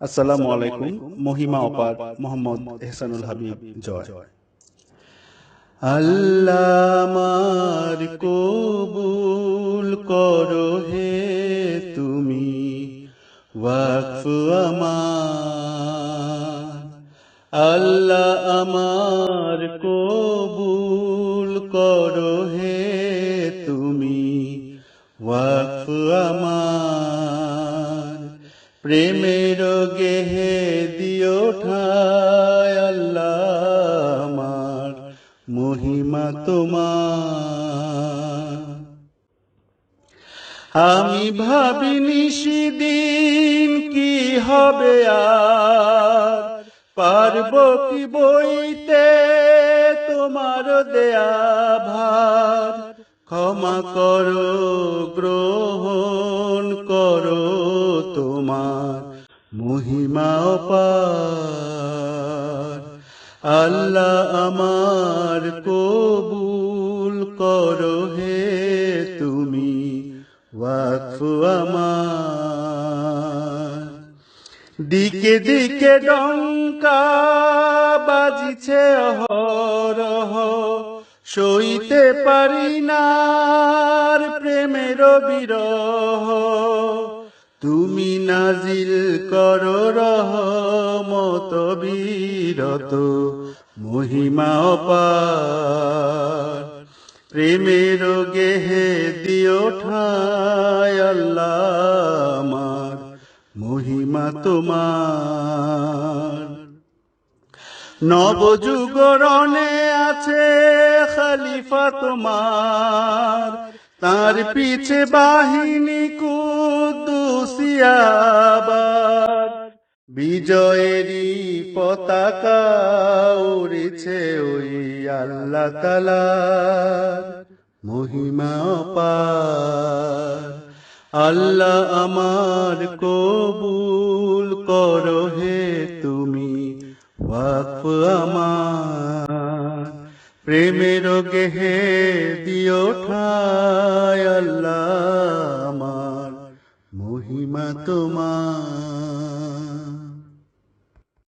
আসসালামু আলাইকুম মহিমা অপার মোহাম্মদ এহসানুল হাবিব জয়। আল্লামার কবুল করো হে তুমি ওয়াকফ আমার। আল্লাহ আমার কবুল করো হে তুমি ওয়াকফ আমার প্রেমের গেহে দিও ঠায় আল্লাহ আমার, মহিমা তোমার। আমি ভাবিনি সেদিন কি হবে আর, পারব কি বইতে তোমার দেয়া ভার। ক্ষমা করো, গ্রহণ করো তোমার মহিমা অপার। আল্লাহ আমার কবুল করো হে তুমি, ওয়াকফ আমার। দিকে দিকে ডঙ্কা বাজিছে অহরহ, সইতে পারি না প্রেমের বিরহ। তুমি নাজিল করো রহমত বীরত, মহিমা অপার প্রেমের গেহে দিও ঠায় আল্লাহ মহিমা তোমার। নবযুগরণে আছে খালিফা তোমার, তার পিছে বাহিনী কুদুসিয়াবার বিজয়েরই পতাকা উড়েছে ওই আল্লাহ তালার মহিমা অপার আল্লাহ আমার কবুল করো হে তুমি, ওয়াকফ আমার। প্রেমের গেহে দিও ঠায় আল্লাহ। মহিমা তোমার।